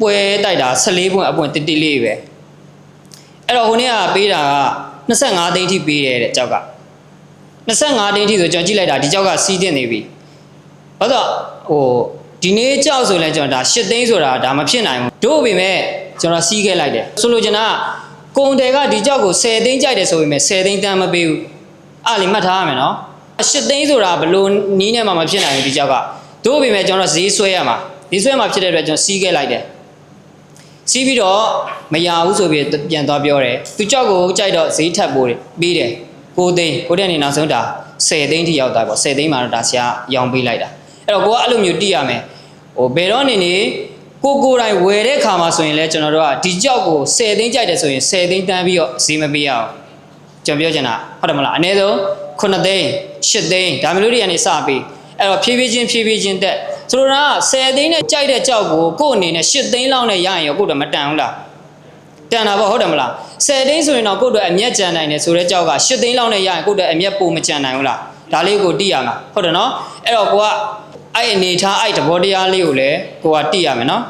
ပွဲတိုက်တာ14ပွင့်အပွင့်တိတိလေးပဲအဲ့တော့ဟိုနေ့ကပေးတာက25သိန်းထိပေးတယ်တဲ့ကြောက်က25သိန်းထိဆိုကျွန်တော်ကြည့်လိုက်တာဒီကြောက်ကစီးတင်နေပြီဘာလို့ဟိုဒီနေ့ကြောက်ဆိုလဲကျွန်တော်ဒါ8သိန်းဆိုတာဒါမဖြစ်နိုင်ဘူးတို့ပေမဲ့ကျွန်တော်စီးခဲ့လိုက်တယ်ဆိုလိုချင်တာကကုံတယ်ကဒီကြောက်ကို10သိန်းကြိုက်တယ်ဆိုပေမဲ့10သိန်းတန်းမပေးဘူးအဲ့လေမှတ်ထားရမယ်နော်8သိန်းဆိုတာဘလို့နီးနဲ့မှမဖြစ်နိုင်ဘူးဒီကြောက်ကတို့ပေမဲ့ကျွန်တော်ဈေးဆွဲရမှာဈေးဆွဲမှာဖြစ်တဲ့အတွက်ကျွန်တော်စီးခဲ့လိုက်တယ် စီးပြီးတော့မရဘူးဆိုပြီးပြန်သွားပြောတယ်သူကြောက်ကိုကြိုက်တော့ဈေးထပ်ပို့တယ်ပြီးတယ်ကိုသိန်းကိုတဲ့အနေနောက်ဆုံးဒါ10သိန်းထိရောက်သွားပေါ့10သိန်းမှာတော့ဒါဆရာရောင်းပေးလိုက်တာအဲ့တော့ကိုကအဲ့လိုမျိုးတိရမယ်ဟိုဘယ်တော့နေနေကိုကိုယ်တိုင်ဝယ်တဲ့ခါမှာဆိုရင်လည်းကျွန်တော်တို့ကဒီကြောက်ကို10သိန်းကြိုက်တယ်ဆိုရင်10သိန်းတန်းပြီးတော့ဈေးမပေးရအောင်ကျွန်တော်ပြောချင်တာဟုတ်တယ်မလားအနည်းဆုံး9သိန်း10သိန်းဒါမျိုးတွေကနေစပြီးအဲ့တော့ဖြည်းဖြည်းချင်းဖြည်းဖြည်းချင်းတက် ဆိုတော့က10သိန်းနဲ့ကြိုက်တဲ့ကြောက်ကိုကို့အနေနဲ့10သိန်းလောက်နဲ့ရရင်ရောကို့တော့မတန်ဘူးလားတန်တာပေါ့ဟုတ်တယ်မလား10သိန်းဆိုရင်တော့ကိုယ့်အတွက်အမျက်ကြံနိုင်တယ်ဆိုတဲ့ကြောက်က10သိန်းလောက်နဲ့ရရင်ကိုယ့်အတွက်အမျက်ပိုမကြံနိုင်ဘူးလားဒါလေးကိုတိရမှာဟုတ်တယ်နော်အဲ့တော့ကိုကအဲ့အနေထားအဲ့သဘောတရားလေးကိုလည်းကိုကတိရမယ်နော်